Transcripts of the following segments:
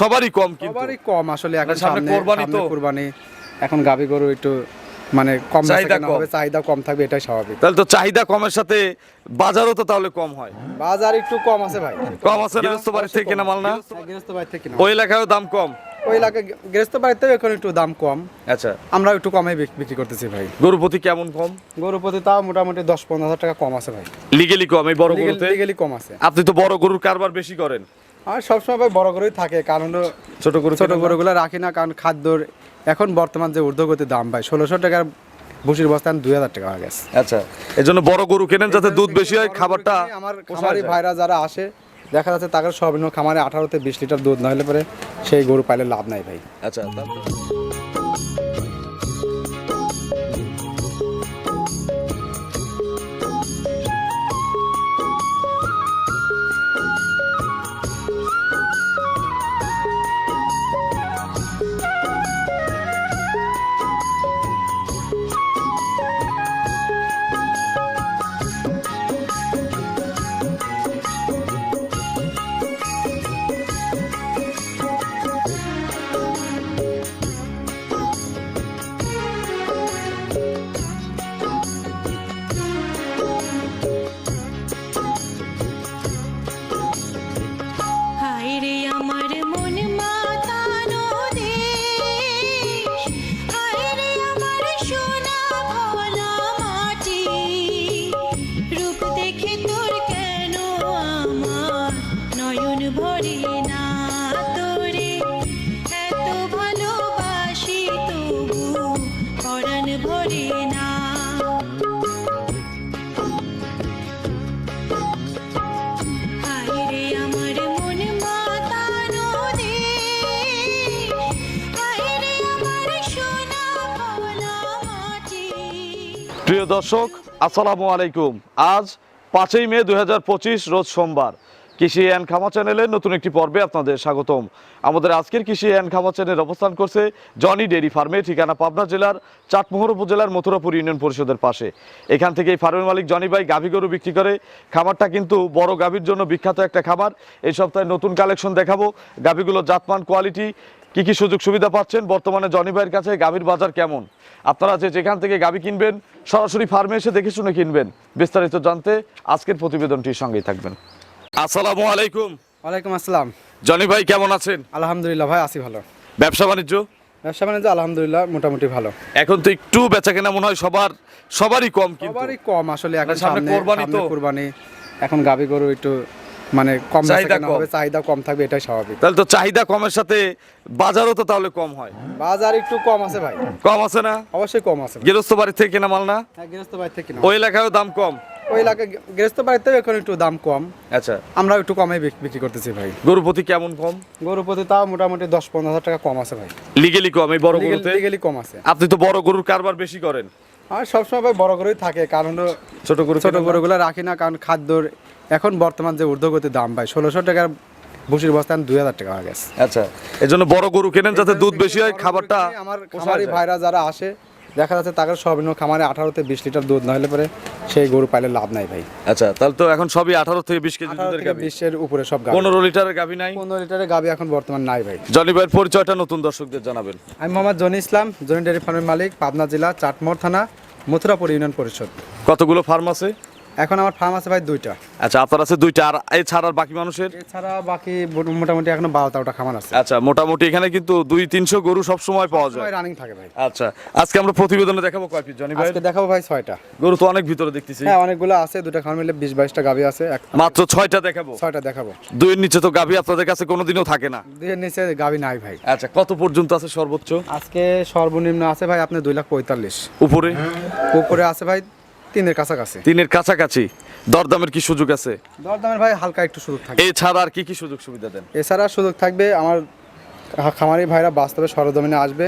সবারই কম কিন্তু। সবারই কম আসলে এখন মানে সামনে কোরবানি তো। কোরবানি। এখন গাবি গরু একটু মানে কম চাহিদা কম। হবে চাহিদা কম থাকবে এটাই স্বাভাবিক। তাহলে তো চাহিদা কমের সাথে বাজারও তো তাহলে কম হয়। বাজার একটু কম আছে ভাই। কম আছে গৃহস্থ বাড়ি থেকে কেনা মাল না? হ্যাঁ, গৃহস্থ বাড়ি থেকে কিনা ওই এলাকায়ও দাম কম। ওই এলাকায় গৃহস্থ বাড়িতেও এখন একটু দাম কম। আচ্ছা। আমরা একটু কমে বিক্রি করতেছি ভাই। গরু প্রতি কেমন কম? গরু প্রতি তাও মোটামুটি দশ পনেরো হাজার টাকা কম আছে ভাই। লিগেলি কম এই বড় গরুতে? লিগেলি কম আছে। আপনি তো বড় গরুর কারবার বেশি করেন। আর সবসময় ভাই বড় করেই থাকে কারণ ছোট গরু ছোট গরুগুলো রাখি না কারণ খাদ্যর এখন বর্তমান যে ঊর্ধ্বগতির দাম ভাই ষোলোশো টাকার ভুসির বস্তা দুই হাজার টাকা হয়ে গেছে। আচ্ছা এই জন্য বড় গরু কেনেন যাতে দুধ বেশি হয় খাবারটা আমার খামারি ভাইরা যারা আসে দেখা যাচ্ছে তাদের সর্বনিম্ন খামারে আঠারোতে বিশ লিটার দুধ না হলে পরে সেই গরু পাইলে লাভ নাই ভাই। আচ্ছা প্রিয় দর্শক আসসালামু আলাইকুম। আজ পাঁচই মে দু হাজার পঁচিশ রোজ সোমবার। কৃষি অ্যান্ড খামা চ্যানেলের নতুন একটি পর্বে আপনাদের স্বাগতম। আমাদের আজকের কৃষি অ্যান্ড খামা চ্যানেল অবস্থান করছে জনি ডেরি ফার্মে, ঠিকানা পাবনা জেলার চাটমোহর উপজেলার মথুরাপুর ইউনিয়ন পরিষদের পাশে। এখান থেকে এই ফার্মের মালিক জনি ভাই গাভী গরু বিক্রি করে। খামারটা কিন্তু বড় গাভীর জন্য বিখ্যাত একটা খাবার এই সপ্তাহে নতুন কালেকশন দেখাবো। গাভীগুলো জাতমান, কোয়ালিটি, কি কি সুযোগ সুবিধা পাচ্ছেন? বর্তমানে জনি ভাইয়ের কাছে গাভীর বাজার কেমন? আপনারা যে যেখান থেকে গাভী কিনবেন, সরাসরি ফার্মে এসে দেখে শুনে কিনবেন। বিস্তারিত জানতে আজকের প্রতিবেদনটির সঙ্গেই থাকবেন। আসসালামু আলাইকুম। ওয়ালাইকুম আসসালাম। জনি ভাই কেমন আছেন? আলহামদুলিল্লাহ ভাই আছি ভালো। ব্যবসা বাণিজ্য? ব্যবসা বাণিজ্য আলহামদুলিল্লাহ মোটামুটি ভালো। এখন তো একটু বেচা কেনা মনে হয় সবার সবারই কম কিন্তু। সবারই কম আসলে এখন মানে সামনে সামনে কোরবানি তো। কোরবানি। এখন গাবি গরু একটু মানে কম চাহিদা কম। হবে চাহিদা কম থাকবে এটাই স্বাভাবিক। তাহলে তো চাহিদা কমের সাথে বাজারও তো তাহলে কম হয়। বাজার একটু কম আছে ভাই। কম আছে না? অবশ্যই কম আছে। গৃহস্থ বাড়ি থেকে কেনা মাল না? হ্যাঁ গৃহস্থ বাড়ি থেকে কিনা ওই এলাকায়ও দাম কম। ওই এলাকায় গৃহস্থ বাড়িতেও এখন একটু দাম কম। আচ্ছা। আমরা একটু কমে বিক্রি করতেছি ভাই। গরু প্রতি কেমন কম? প্রতি তাও মোটামুটি দশ পনেরো হাজার টাকা কম আছে ভাই। লিগেলি কম এই বড় গরুতে? লিগেলি কম আছে। আপনি তো বড় গরুর কারবার বেশি করেন। আর সবসময় ভাই বড় গরুই থাকে কারণ ছোট গরু ছোট গরুগুলো রাখি না কারণ খাদ্যর এখন বর্তমান যে ঊর্ধ্বগতি দাম ভাই ষোলোশো টাকার ভুসির বস্তা দুই হাজার টাকা হয়ে গেছে। আচ্ছা এই জন্য বড় গরু কেনেন যাতে দুধ বেশি হয় খাবারটা আমার খামারি ভাইরা যারা আসে দেখা যাচ্ছে তাদের সর্বনিম্ন খামারে আঠারোতে বিশ লিটার দুধ না হলে পরে সেই গরু পাইলে লাভ নাই ভাই। আচ্ছা তাহলে তো এখন সবই আঠারো থেকে বিশ কেজি দুধের গাভী। বিশের উপরে সব পনেরো লিটারের গাভী নাই? পনেরো লিটারের গাভী এখন বর্তমান নাই ভাই। জনি ভাইয়ের পরিচয়টা নতুন দর্শকদের জানাবেন। আমি মোহাম্মদ জনি ইসলাম জনি ডেয়ারি ফার্মের মালিক পাবনা জেলা চাটমোর থানা মথুরাপুর ইউনিয়ন পরিষদ। কতগুলো ফার্ম আছে? এখন আমার ফার্ম আছে ভাই দুইটা। আচ্ছা আপনার আছে দুইটা আর এছাড়া বাকি মানুষের? এছাড়া বাকি মোটামুটি এখনও বারো তেরোটা খামার আছে। আচ্ছা মোটামুটি এখানে কিন্তু দুই তিনশো গরু সব সময় পাওয়া যায়। রানিং থাকে ভাই। আচ্ছা আজকে আমরা প্রতিবেদনে দেখাবো কয় পিস জনি ভাই? আজকে দেখাবো ভাই ছয়টা। গরু তো অনেক ভিতরে দেখতেছি। হ্যাঁ অনেকগুলো আছে দুটা খামার মিলে বিশ বাইশটা গাভি আছে মাত্র ছয়টা দেখাবো। ছয়টা দেখাবো। দুইয়ের নিচে তো গাভি আপনাদের কাছে কোনোদিনও থাকে না। দুইয়ের নিচে গাভি নাই ভাই। আচ্ছা কত পর্যন্ত আছে সর্বোচ্চ? আজকে সর্বনিম্ন আছে ভাই আপনি দুই লাখ পঁয়তাল্লিশ। উপরে? উপরে আছে ভাই তিনের কাছাকাছি। তিনের কাছাকাছি। দরদামের কি সুযোগ আছে? দরদামের ভাই হালকা একটু সুযোগ থাকবে এছাড়া আর কি কি সুযোগ সুবিধা দেন? এছাড়া সুযোগ থাকবে আমার খামারি ভাইরা বাস্তবে সরজমিনে আসবে।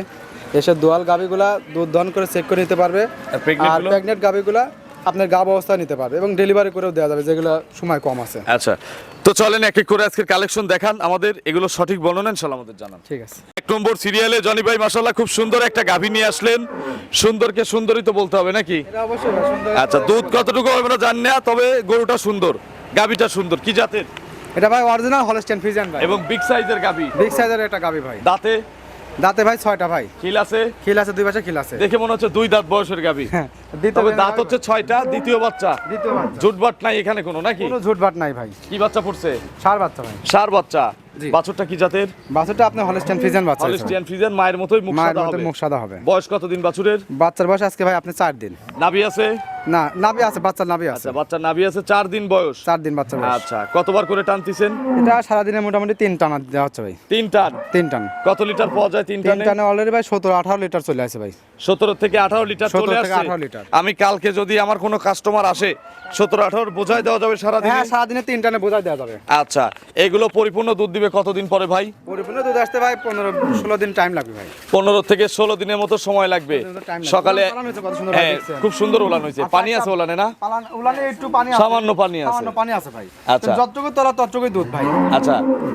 এসে দোয়াল গাভিগুলা দুধ দহন করে চেক করে নিতে পারবে। আর প্রেগনেন্ট গাভিগুলা আপনার গাব অবস্থা নিতে পারবে এবং ডেলিভারি করেও দেওয়া যাবে যেগুলো সময় কম আছে। আচ্ছা তো চলেন এক এক করে আজকের কালেকশন দেখান। আমাদের এগুলো সঠিক বর্ণনা ইনশাল্লাহ আমাদের জানান। ঠিক আছে। নম্বর সিরিয়ালে জনি ভাই মাসাল্লাহ খুব সুন্দর একটা গাভী নিয়ে আসলেন। সুন্দরকে সুন্দরই তো বলতে হবে নাকি? আচ্ছা দুধ কতটুকু হবে না জানি না তবে গরুটা সুন্দর গাভীটা সুন্দর কি জাতের? এটা ভাই অরিজিনাল হলস্টেন ফিজিয়ান ভাই। এবং বিগ সাইজের গাবি বিগ সাইজের একটা গাবি ভাই। দাঁতে? দাঁতে ভাই ছয়টা ভাই। খিল আছে? খিল আছে দুই পাশে খিল আছে। দেখে মনে হচ্ছে দুই দাঁত বয়সের গাবি হ্যাঁ, তবে দাঁত হচ্ছে ছয়টা দ্বিতীয় বাচ্চা। দ্বিতীয় বাচ্চা। জুটবাট নাই এখানে কোনো নাকি? কোনো ঝুটবাট নাই ভাই। কি বাচ্চা পড়ছে? সার বাচ্চা ভাই। সার বাচ্চা। বাছুরটা কি জাতের? আপনার বাচ্চা। হলিস্টিয়ান ফ্রিজেন মায়ের মতোই মুখ সাদা হবে। মুখ সাদা হবে। বয়স কতদিন বাছুরের? বাচ্চার বয়স আজকে ভাই আপনি চার দিন। নাভি আছে? না নাভি আছে বাচ্চার নাভি আছে। আচ্ছা বাচ্চার নাভি আছে চার দিন বয়স। চার দিন বাচ্চা বয়স। আচ্ছা কতবার করে টানতেছেন? এটা সারাদিনে মোটামুটি তিন টানা দেওয়া হচ্ছে ভাই। তিন টান? তিন টান। কত লিটার পাওয়া যায় তিন তিন টানে? টানে অলরেডি ভাই সতেরো আঠারো লিটার চলে আসে ভাই। সতেরো থেকে আঠারো লিটার 17 চলে থেকে আসছে 18 লিটার। আমি কালকে যদি আমার কোনো কাস্টমার আসে সতেরো আঠারো বোঝাই দেওয়া যাবে সারাদিন? হ্যাঁ সারাদিনে তিন টানে বোঝাই দেওয়া যাবে। আচ্ছা এগুলো পরিপূর্ণ দুধ দিবে কতদিন পরে ভাই? পরিপূর্ণ দুধ আসতে ভাই পনেরো ষোলো দিন টাইম লাগবে ভাই। পনেরো থেকে ষোলো দিনের মতো সময় লাগবে। সকালে হ্যাঁ খুব সুন্দর উলান হয়েছে। আর পানি আছে উলানে না? উলানে একটু পানি সামান্য পানি আছে। পানি আছে ভাই। আচ্ছা। যতটুকু তোলা ততটুকুই দুধ ভাই। আচ্ছা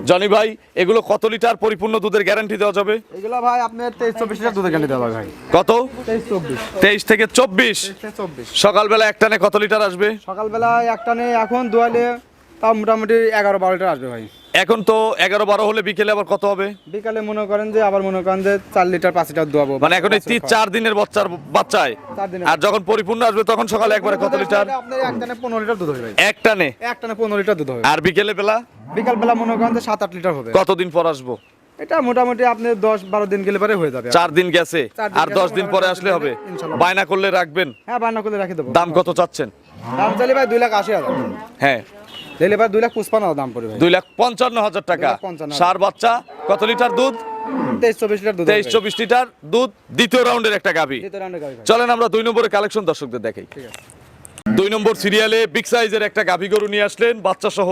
জনি ভাই এগুলো কত লিটার পরিপূর্ণ দুধের গ্যারান্টি দেওয়া যাবে? এগুলো ভাই আপনার তেইশ চব্বিশ লিটার দুধের কেন দেওয়া ভাই। কত? তেইশ চব্বিশ। তেইশ থেকে চব্বিশ? সকালবেলা একটানে কত লিটার আসবে? সকালবেলা একটা নেই এখন দুয়ালে তাও মোটামুটি এগারো বারো লিটার আসবে ভাই। এখন তো এগারো বারো হলে বিকেলে আবার কত হবে? বিকালে মনে করেন যে আবার মনে করেন যে চার লিটার পাঁচ লিটার দোয়াবো মানে এখন এই তিন চার দিনের বাচ্চার বাচ্চায়? আর যখন পরিপূর্ণ আসবে তখন সকালে একবারে কত লিটার? একটানে পনেরো লিটার দুধ হবে একটানে একটানে পনেরো লিটার দুধ হবে। আর বিকেলে বেলা? বিকাল বেলা মনে করেন যে সাত আট লিটার হবে। কতদিন পর আসব? এটা মোটামুটি আপনি দশ বারো দিন গেলে পরে হয়ে যাবে। চার দিন গেছে। আর দশ দিন পরে আসলে হবে। বায়না করলে রাখবেন? হ্যাঁ বান্না করে রাখি দেবো। দাম কত চাচ্ছেন? দাম ভাই দুই লাখ আশি হাজার। হ্যাঁ। দিলে ভাই দুই লাখ পুষ্পান্ন দাম পড়বে দুই লাখ পঞ্চান্ন হাজার টাকা। পঞ্চান্ন। সার বাচ্চা কত লিটার দুধ? তেইশ চব্বিশ লিটার দুধ তেইশ চব্বিশ লিটার দুধ দ্বিতীয় রাউন্ডের একটা গাভী। চলেন আমরা দুই নম্বরের কালেকশন দর্শকদের দেখাই। দুই নম্বর সিরিয়ালে বিগ সাইজের একটা গাভী গরু নিয়ে আসলেন বাচ্চা সহ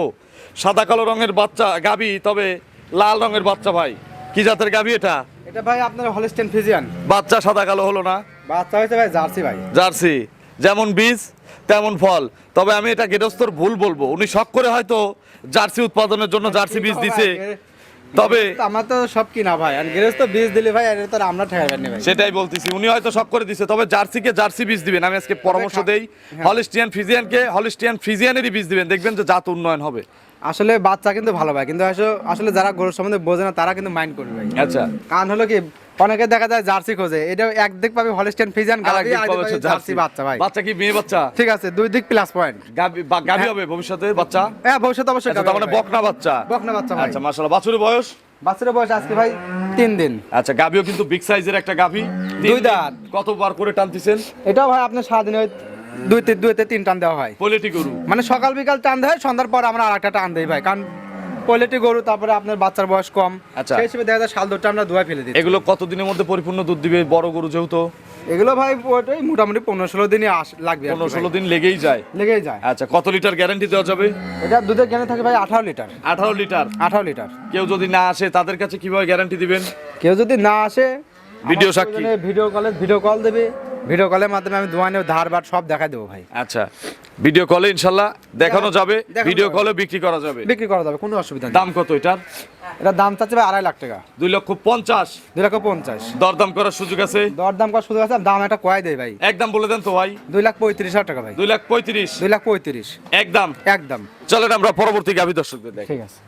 সাদা কালো রঙের বাচ্চা গাভী তবে লাল রঙের বাচ্চা ভাই। কি জাতের গাভী এটা? এটা ভাই আপনার হলস্টেন ফিজিয়ান। বাচ্চা সাদা কালো হলো না? বাচ্চা হয়েছে ভাই জার্সি ভাই। জার্সি। যেমন বীজ তেমন ফল। তবে আমি এটা গেরস্তর ভুল বলব। উনি শখ করে হয়তো জার্সি উৎপাদনের জন্য জার্সি বীজ দিছে। তবে আমার তো সব কিনা ভাই আর গ্যারেজ তো বীজ দিলে ভাই তো আমরা ঠেকাবেন না ভাই। সেটাই বলতেছি। উনি হয়তো শখ করে দিছে তবে জার্সিকে জার্সি বীজ দিবেন। আমি আজকে পরামর্শ দেই হলিস্টিয়ান ফ্রিজিয়ানকে হলিস্টিয়ান ফ্রিজিয়ানেরই বীজ দিবেন। দেখবেন যে জাত উন্নয়ন হবে। আসলে বাচ্চা কিন্তু ভালো ভাই কিন্তু আসলে আসলে যারা গরুর সম্বন্ধে বোঝে না তারা কিন্তু মাইন্ড করবে আচ্ছা। কারণ হলো কি? অনেকে দেখা যায় জার্সি খোঁজে। এটা এক দিক পাবে হলস্টেন গাবি পাবে জার্সি বাচ্চা ভাই। বাচ্চা কি? মেয়ে বাচ্চা? ঠিক আছে দুই দিক প্লাস পয়েন্ট গাবি গাবি হবে ভবিষ্যতে বাচ্চা? হ্যাঁ ভবিষ্যৎ অবশ্যই আচ্ছা তার মানে বকনা বাচ্চা। বকনা বাচ্চা ভাই। আচ্ছা মাশাআল্লাহ। বাছুরের বয়স? বাচ্চার বয়স আজকে ভাই তিন দিন। আচ্ছা গাবিও কিন্তু বিগ সাইজের একটা গাবি। দুই দাঁত। কতবার করে টানতেছেন? এটাও ভাই আপনার সারাদিনে ওই দুই দুইতে তিন টান দেওয়া হয়। পোলেটি গরু। মানে সকাল বিকাল টান দেয় সন্ধ্যার পর আমরা আরেকটা টান দিই ভাই। কারণ কোয়ালিটি গরু তারপরে আপনার বাচ্চার বয়স কম। আচ্ছা। সেই হিসেবে দেখা যায় শাল দুধটা আমরা ধোয়া ফেলে দিই এগুলো কতদিনের মধ্যে পরিপূর্ণ দুধ দিবে বড় গরু যেহেতু? এগুলো ভাই ওটাই মোটামুটি পনেরো ষোলো দিনই আস লাগবে পনেরো ষোলো দিন লেগেই যায়। লেগেই যায়। আচ্ছা কত লিটার গ্যারান্টি দেওয়া যাবে? এটা দুধের জ্ঞানে থাকে ভাই আঠারো লিটার। আঠারো লিটার? আঠারো লিটার। কেউ যদি না আসে তাদের কাছে কীভাবে গ্যারান্টি দিবেন? কেউ যদি না আসে ভিডিও সাক্ষী। ভিডিও কলে ভিডিও কল দেবে। ভিডিও কলের মাধ্যমে আমি দোয়ানের ধার বাট সব দেখাই দেবো ভাই। আচ্ছা ভিডিও কলে ইনশাল্লাহ দেখানো যাবে ভিডিও কলে বিক্রি করা যাবে। বিক্রি করা যাবে কোনো অসুবিধা নেই। দাম কত এটার? এটা দাম চাচ্ছে ভাই আড়াই লাখ টাকা। দুই লক্ষ পঞ্চাশ। দুই লাখ পঞ্চাশ। দরদাম করার সুযোগ আছে? দর দাম করা শুধু আছে দাম একটা কয় দেয় ভাই। একদম বলে দেন তো ভাই। দুই লাখ পঁয়ত্রিশ হাজার টাকা ভাই। দুই লাখ পঁয়ত্রিশ। দুই লাখ পঁয়ত্রিশ। একদম। একদম। চলেন আমরা পরবর্তী গাভী দর্শকদের দেখ। ঠিক আছে।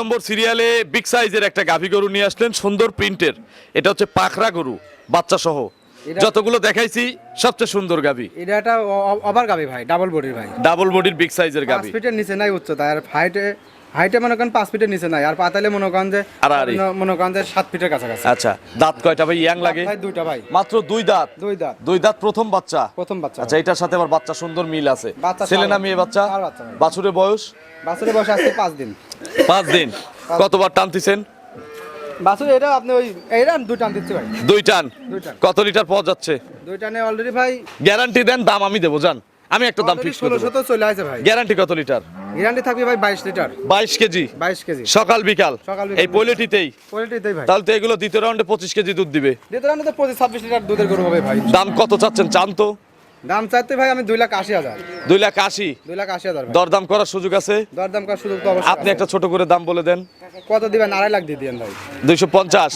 নম্বর সিরিয়ালে বিগ সাইজের একটা গাভী গরু নিয়ে আসলেন সুন্দর প্রিন্টের এটা হচ্ছে পাখরা গরু বাচ্চা সহ যতগুলো দেখাইছি সবচেয়ে সুন্দর গাবি। এটা একটা অবার গাবি ভাই ডাবল বডির ভাই। ডাবল বডির বিগ সাইজের গাবি। গাভী ফিটের নিচে নাই উচ্চতা আর হাইটে হাইটে মনে করেন পাঁচ ফিটের নিচে নাই আর পাতালে মনে করেন যে। মনে করেন যে সাত ফিটের কাছাকাছি। আচ্ছা দাঁত কয়টা ভাই? ইয়াং লাগে? ভাই দুইটা ভাই। মাত্র দুই দাঁত? দুই দাঁত। দুই দাঁত প্রথম বাচ্চা? প্রথম বাচ্চা আচ্ছা এটার সাথে আবার বাচ্চা সুন্দর মিল আছে। ছেলে না মেয়ে বাচ্চা? বাছুরের বয়স? বাছুরের বয়স আছে পাঁচ দিন। পাঁচ দিন। কতবার টানতেছেন? বাছুর এটা আপনি ওই এইটা দুই টান দিচ্ছি ভাই। দুই টান? কত লিটার পাওয়া যাচ্ছে? দুই টানে অলরেডি ভাই গ্যারান্টি দেন দাম আমি দেবো জান আমি একটা দাম ফিক্স করে তো চলে আসে ভাই। গ্যারান্টি কত লিটার? গ্যারান্টি থাকবে ভাই বাইশ লিটার। বাইশ কেজি? বাইশ কেজি। সকাল বিকাল? সকাল বিকাল। এই পলিটিতেই কোয়ালিটি ভাই। তাহলে তো এগুলো দ্বিতীয় রাউন্ডে পঁচিশ কেজি দুধ দিবে। দ্বিতীয় রাউন্ডে তো পঁচিশ ছাব্বিশ লিটার দুধের গরু হবে ভাই। দাম কত চাচ্ছেন চান তো? দাম চাইতে ভাই আমি দুই লাখ আশি হাজার। দুই লাখ আশি? দুই লাখ আশি হাজার দরদাম করার সুযোগ আছে? দরদাম করার সুযোগ তো অবশ্যই আপনি একটা ছোট করে দাম বলে দেন। কত দিবেন? আড়াই লাখ দিয়ে দিবেন ভাই। দুইশো পঞ্চাশ?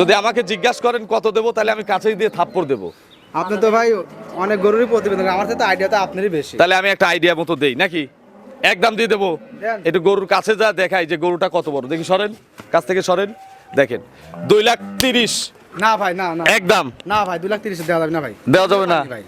যদি আমাকে জিজ্ঞাসা করেন কত দেবো তাহলে আমি কাছেই দিয়ে থাপ্পড় দেবো। আপনি তো ভাই অনেক গরুরই প্রতিবেদন। আমার তো আইডিয়া তো আপনারই বেশি। তাহলে আমি একটা আইডিয়া মতো দেই নাকি? একদম দিয়ে দেবো। দেন। একটু গরুর কাছে যা দেখাই যে গরুটা কত বড়। দেখি সরেন কাছ থেকে সরেন দেখেন। দুই লাখ তিরিশ। না ভাই না না। একদম না ভাই দুই লাখ তিরিশ দেওয়া যাবে না ভাই। দেওয়া যাবে না? ভাই।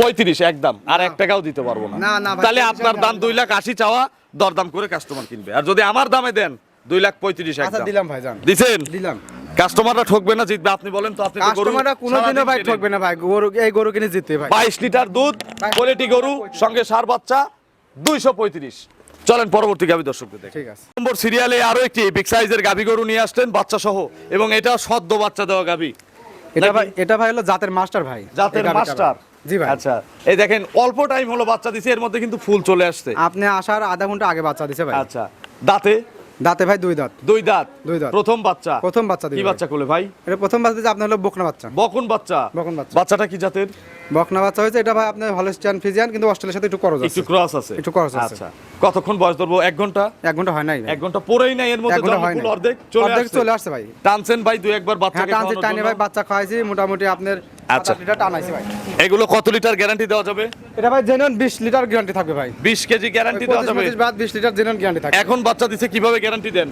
পঁয়ত্রিশ একদম। আর এক টাকাও দিতে পারব না। না, না ভাই, তাহলে আপনার দাম দুই লাখ আশি চাওয়া দরদাম করে কাস্টমার কিনবে। আর যদি আমার দামে দেন দুই লাখ পঁয়ত্রিশ আচ্ছা দিলাম ভাই যান দিছেন? দিলাম। কাস্টমাররা ঠকবে না জিতবে। আপনি বলেন তো আপনি কাস্টমাররা কোনোদিনও ভাই ঠকবে না ভাই। গরু এই গরু কিনে জিতবে ভাই। বাইশ লিটার দুধ কোয়ালিটি গরু সঙ্গে সার বাচ্চা দুইশো পঁয়ত্রিশ। চলেন পরবর্তী গাভী দর্শকদের দেখেন ঠিক আছে। নম্বর সিরিয়ালে আরও একটি বিগ সাইজের গাভী গরু নিয়ে আসছেন বাচ্চা সহ এবং এটা সদ্য বাচ্চা দেওয়া গাভী। এটা ভাই এটা ভাই হলো জাতের মাস্টার ভাই। জাতের মাস্টার। জি ভাই। আচ্ছা এই দেখেন অল্প টাইম হলো বাচ্চা দিছে এর মধ্যে কিন্তু ফুল চলে আসছে। আপনি আসার আধা ঘণ্টা আগে বাচ্চা দিছে ভাই। আচ্ছা দাঁতে? দাঁতে ভাই দুই দাঁত। দুই দাঁত। দুই দাঁত। প্রথম বাচ্চা। প্রথম বাচ্চা কি বাচ্চা কোলে ভাই? এটা প্রথম বাচ্চা দিচ্ছে আপনার হলো বকনা বাচ্চা। বকন বাচ্চা। বকন বাচ্চা। বাচ্চাটা কি জাতের? বকনা বাচ্চা হয়েছে এটা ভাই আপনার হলস্টিয়ান ফিজিয়ান কিন্তু অস্ট্রেলিয়ার সাথে একটু করজ একটু ক্রস আছে। একটু cross আছে। আচ্ছা। কতক্ষণ বয়স ধরবো? এক ঘণ্টা? এক ঘণ্টা হয় নাই এক ঘণ্টা পরেই নাই এর মধ্যে। অর্ধেক চলে আসছে। ভাই। টানছেন ভাই দুই একবার বাচ্চাকে টানছি টানে ভাই বাচ্চা খাওয়াইছি মোটামুটি আপনার আচ্ছা। লিটার টানাইছি ভাই। এগুলো কত লিটার গ্যারান্টি দেওয়া যাবে? এটা ভাই জেনুইন বিশ লিটার গ্যারান্টি থাকবে ভাই। বিশ কেজি গ্যারান্টি দেওয়া যাবে? বাদ বিশ লিটার জেনুইন গ্যারান্টি থাকবে। এখন বাচ্চা দিছে কীভাবে গ্যারান্টি দেন?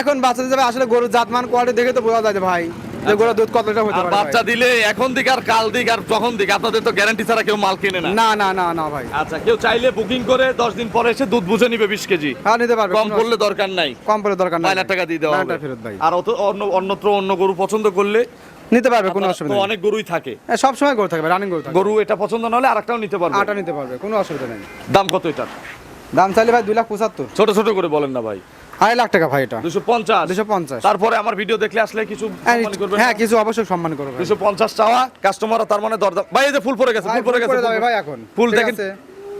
এখন বাচ্চা দিতে আসলে গরুর জাতমান কোয়ালিটি দেখে তো বোঝা যায় ভাই যে গরুর দুধ হতে পারে বাচ্চা দিলে এখন দিক আর কাল দিক আর তখন দিক আপনাদের তো গ্যারান্টি ছাড়া কেউ মাল কেনে না। না না না না ভাই। আচ্ছা কেউ চাইলে বুকিং করে দশ দিন পরে এসে দুধ বুঝে নিবে বিশ কেজি। হ্যাঁ নিতে পারবে কম করলে দরকার নাই। কম পড়লে দরকার নাই লাখ টাকা দিয়ে ভাই। আর অন্য অন্যত্র অন্য গরু পছন্দ করলে নিতে পারবে কোনো অসুবিধা নেই। অনেক গরুই থাকে। হ্যাঁ, সব সময় গরু থাকবে রানিং গরু থাকবে। গরু এটা পছন্দ না হলে আরেকটাও নিতে পারবে। আটা নিতে পারবে কোনো অসুবিধা নেই। দাম কত এটার? দাম চাইলে ভাই দুই লাখ পঁচাত্তর। ছোট ছোট করে বলেন না ভাই। আড়াই লাখ টাকা ভাই এটা। দুশো পঞ্চাশ। দুশো পঞ্চাশ। তারপরে আমার ভিডিও দেখলে আসলে কিছু হ্যাঁ কিছু অবশ্যই সম্মান করব দুশো পঞ্চাশ চাওয়া কাস্টমার তার মানে দরদাম ভাই এই যে ফুল পড়ে গেছে ফুল ফুল গেছে ভাই এখন। ফুল দেখেন।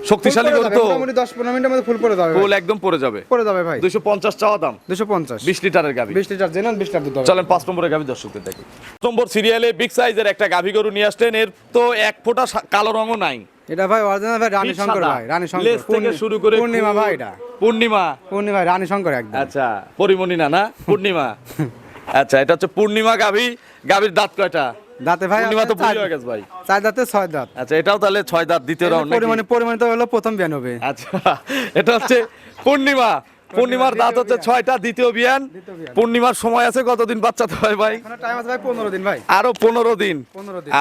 শক্তিশালী গরু তো। মোটামুটি দশ পনেরো মিনিটের মধ্যে ফুল পড়ে যাবে ফুল একদম পড়ে যাবে। পড়ে যাবে ভাই। দুশো পঞ্চাশ চাওয়া দাম। দুশো পঞ্চাশ। বিশ লিটারের গাভি। বিশ লিটার জেনুইন বিশ লিটার দুধ চলেন পাঁচ নম্বরের গাভি দর্শকদের দেখি। পাঁচ নম্বর সিরিয়ালে বিগ সাইজের একটা গাভি গরু নিয়ে আসলেন। এর তো এক ফোঁটা কালো রঙও নাই। এটা ভাই অরিজিনাল ভাই রানী শঙ্কর ভাই রানী শঙ্কর। লেজ থেকে শুরু করে পূর্ণিমা ভাই এটা। পূর্ণিমা। পূর্ণিমা ভাই রানী শঙ্কর একদম। আচ্ছা পরিমণি না না পূর্ণিমা। আচ্ছা এটা হচ্ছে পূর্ণিমা গাভি। গাভির দাঁত কয়টা? দাঁতে ভাই পূর্ণিমা তো আপনার হয়ে গেছে ভাই। চার দাঁতে ছয় দাঁত। আচ্ছা এটাও তাহলে ছয় দাঁত দ্বিতীয় রাউন্ড পরিমাণে পরিমাণে তো হলো প্রথম ব্যান হবে আচ্ছা এটা হচ্ছে পূর্ণিমা। পূর্ণিমার দাঁত হচ্ছে ছয়টা দ্বিতীয় বিয়ান। পূর্ণিমার সময় আছে কতদিন বাচ্চাতে হয় ভাই? ভাই পনেরো দিন ভাই। আরও পনেরো দিন।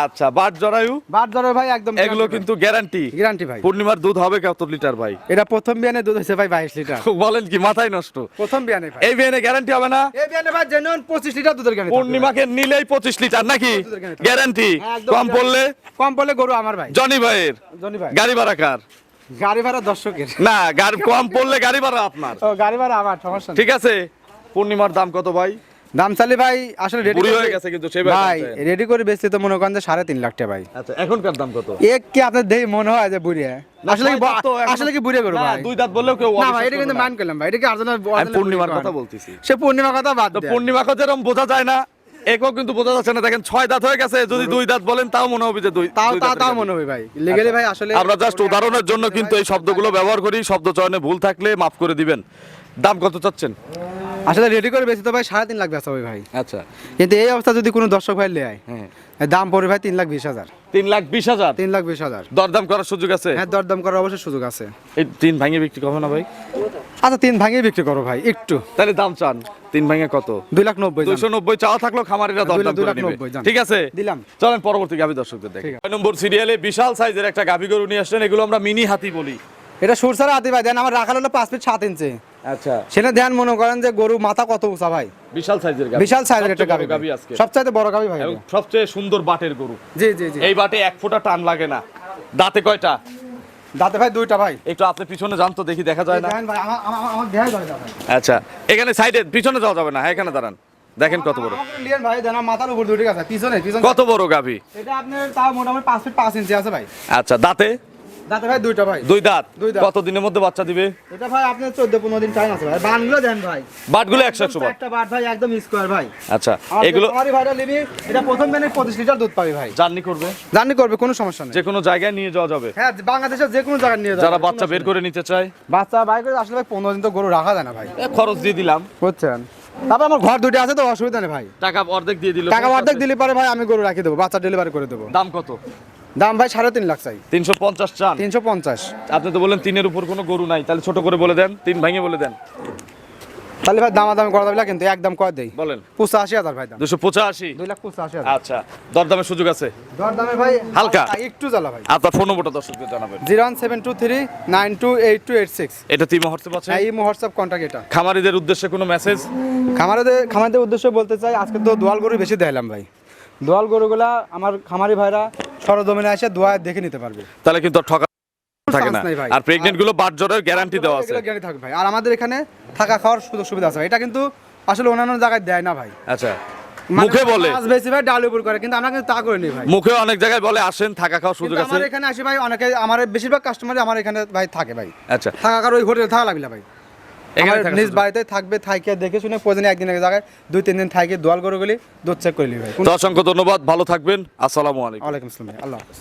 আচ্ছা বাট জরায়ু? বাট জ্বরের ভাই একদম এগুলো কিন্তু গ্যারান্টি গ্যারান্টি ভাই। পূর্ণিমার দুধ হবে কত লিটার ভাই? এটা প্রথম বিয়ানে দুধ হয়েছে ভাই বাইশ লিটার। বলেন কি মাথায় নষ্ট। প্রথম বিয়ানে এই বিয়ানে গ্যারান্টি হবে না? এই বিয়ানে ভাই জেনুইন পঁচিশ লিটার দুধের গ্যারান্টি পূর্ণিমাকে নিলেই পঁচিশ লিটার নাকি? গ্যারান্টি কম। পড়লে? কম পড়লে গরু আমার ভাই। জনি ভাইয়ের। জনি ভাই। গাড়ি ভাড়া কার? গাড়ি ভাড়া দর্শকের। না গাড়ি কম পড়লে গাড়ি ভাড়া আপনার। ও গাড়ি ভাড়া আমার সমস্যা ঠিক আছে পূর্ণিমার দাম কত ভাই? দাম চালি ভাই আসলে রেডি হয়ে গেছে কিন্তু ভাই রেডি করে বেচতে তো মনে করেন যে সাড়ে তিন লাখ টাকা ভাই। আচ্ছা এখনকার দাম কত? এক কি আপনার দেখে মনে হয় যে বুড়িয়ে আসলে কি আসলে কি বুড়িয়ে ভাই? দুই দাঁত বললেও কেউ না ভাই এটা কিন্তু করবে না। মান করলাম ভাই এটা কি আর্জনা পূর্ণিমার কথা বলতেছি। সে পূর্ণিমা কথা বাদ পূর্ণিমা। পূর্ণিমাকে যেরকম বোঝা যায় না একও কিন্তু বোঝা যাচ্ছে না। দেখেন ছয় দাঁত হয়ে গেছে। যদি দুই দাঁত বলেন তাও মনে হবে যে দুই তাও তাও তাও মনে হবে ভাই। লিগেলি ভাই আসলে আমরা জাস্ট উদাহরণের জন্য কিন্তু এই শব্দগুলো ব্যবহার করি। শব্দ চয়নে ভুল থাকলে মাফ করে দিবেন। দাম কত চাচ্ছেন? আসলে রেডি করে বেশি তো ভাই সাড়ে তিন লাখ বেচা হবে ভাই। আচ্ছা। কিন্তু এই অবস্থা যদি কোনো দর্শক ভাই লে আয় হ্যাঁ। দাম পড়বে ভাই তিন লাখ বিশ হাজার। তিন লাখ বিশ হাজার? তিন লাখ বিশ হাজার। দরদাম করার সুযোগ আছে? হ্যাঁ দরদাম করার অবশ্যই সুযোগ আছে। এই তিন ভাঙে বিক্রি করবে না ভাই। আচ্ছা তিন ভাঙিয়ে বিক্রি করো ভাই একটু। তাহলে দাম চান তিন ভাঙে কত? দুই লাখ নব্বই দুশো নব্বই চাওয়া থাকল খামারিরা দরদাম করে লাখ নব্বই, ঠিক আছে? দিলাম। চলেন পরবর্তী গাভী দর্শকদের দেখি। ছয় নম্বর সিরিয়ালে বিশাল সাইজের একটা গাভী গরু নিয়ে আসলেন। এগুলো আমরা মিনি হাতি বলি। এটা সুরসারা হাতি ভাই দেন আমার রাখাল হলো পাঁচ ফিট সাত ইঞ্চি আচ্ছা। সেটা ধ্যান মনে করেন যে গরু মাথা কত উঁচা ভাই? বিশাল সাইজের গাভী। বিশাল সাইজের একটা গাভি গাভী আজকে। সবচাইতে বড় গাভি ভাই সবচেয়ে সুন্দর বাটের গরু। জি জি জি। এই বাটে এক ফোঁটা টান লাগে না। দাঁতে কয়টা? দাঁতে ভাই দুইটা ভাই। একটু আপনি পিছনে যান তো দেখি দেখা যায় না? ভাই আমার আমার আমার যায় না আচ্ছা এখানে সাইডে পিছনে যাওয়া যাবে না হ্যাঁ এখানে দাঁড়ান। দেখেন কত বড়। লিয়েন ভাই দেন মাথার উপর দুইটা আছে পিছনে পিছনে। কত বড় গাভী? এটা আপনার তাও মোটামুটি পাঁচ ফিট পাঁচ ইঞ্চি আছে ভাই। আচ্ছা দাঁতে? দাঁতে ভাই দুইটা ভাই। দুই দাঁত? কত দিনের মধ্যে বাচ্চা দিবে? এটা ভাই আপনার চোদ্দ পনেরো দিন টাইম আছে ভাই। বানগুলো দেন ভাই। বাটগুলো একশো একশো বাট। একটা বাট ভাই একদম স্কোয়ার ভাই। আচ্ছা এগুলো আমারই ভাইটা নিবি। এটা প্রথম দিনে পঁচিশ লিটার দুধ পাবি ভাই। জার্নি করবে? জার্নি করবে কোনো সমস্যা নেই। যে কোনো জায়গায় নিয়ে যাওয়া যাবে? হ্যাঁ বাংলাদেশের যে কোনো জায়গায় নিয়ে যাবে যারা বাচ্চা বের করে নিতে চায়? বাচ্চা বাই করে আসলে ভাই পনেরো দিন তো গরু রাখা যায় না ভাই। খরচ দিয়ে দিলাম। বুঝছেন? তারপর আমার ঘর দুটো আছে তো অসুবিধা নেই ভাই। টাকা অর্ধেক দিয়ে দিল। টাকা অর্ধেক দিলে পারে ভাই আমি গরু রাখি দেবো বাচ্চা ডেলিভারি করে দেবো। দাম কত? দাম ভাই সাড়ে তিন লাখ চাই। তিনশো পঞ্চাশ চান? তিনশো পঞ্চাশ। আপনি তো বললেন তিনের উপর কোনো গরু নাই তাহলে ছোট করে বলে দেন তিন ভাঙে বলে দেন। তাহলে ভাই দামাদামি করা যাবে কিন্তু একদম কয় দেই। বলেন। পঁচাশি হাজার ভাই দাম। দুশো পঁচাশি? দুই লাখ পঁচাশি হাজার। আচ্ছা দরদামের সুযোগ আছে? দর দামে ভাই হালকা। একটু জ্বালা ভাই। আপনার ফোন নম্বরটা দর্শকদের জানাবেন। Zero one seven two three nine two eight two eight six. এটা তিন হোয়াটসঅ্যাপ আছে? এই হোয়াটসঅ্যাপ কন্ট্যাক্ট এটা। খামারিদের উদ্দেশ্যে কোনো মেসেজ খামারেদের খামারিদের উদ্দেশ্য বলতে চাই আজকে তো দোয়াল গরু বেশি দেখালাম ভাই। দোয়াল গরুগুলা আমার খামারি ভাইরা সরজমিনে এসে দোয়া দেখে নিতে পারবে। তাহলে কিন্তু ঠকা থাকে না। আর প্রেগনেন্টগুলো বাট জ্বরের গ্যারান্টি দেওয়া আছে। গ্যারান্টি থাকবে ভাই। আর আমাদের এখানে থাকা খাওয়ার সুযোগ সুবিধা আছে এটা কিন্তু আসলে অন্যান্য জায়গায় দেয় না ভাই। আচ্ছা। মানে মুখে বলে। মাছ বেশি ভাই ডাল উপর করে। কিন্তু আমরা কিন্তু তা করে নিই ভাই। মুখে অনেক জায়গায় বলে আসেন থাকা খাওয়ার সুযোগ আছে। আমার এখানে আসে ভাই অনেকে আমার বেশিরভাগ কাস্টমার আমার এখানে ভাই থাকে ভাই। আচ্ছা। থাকা কারও ওই হোটেলে থাকা লাগবে ভাই। নিজ বাড়িতে থাকবে থাইকে দেখে শুনে প্রয়োজনে একদিন এক জায়গায় দুই তিন দিন থাইকে দোয়াল গরুগুলি দুধ চেক করে নিবি। তো অসংখ্য ধন্যবাদ ভালো থাকবেন। আসসালামু আলাইকুম। আলাইকুম আসসালাম আল্লাহ হাফেজ।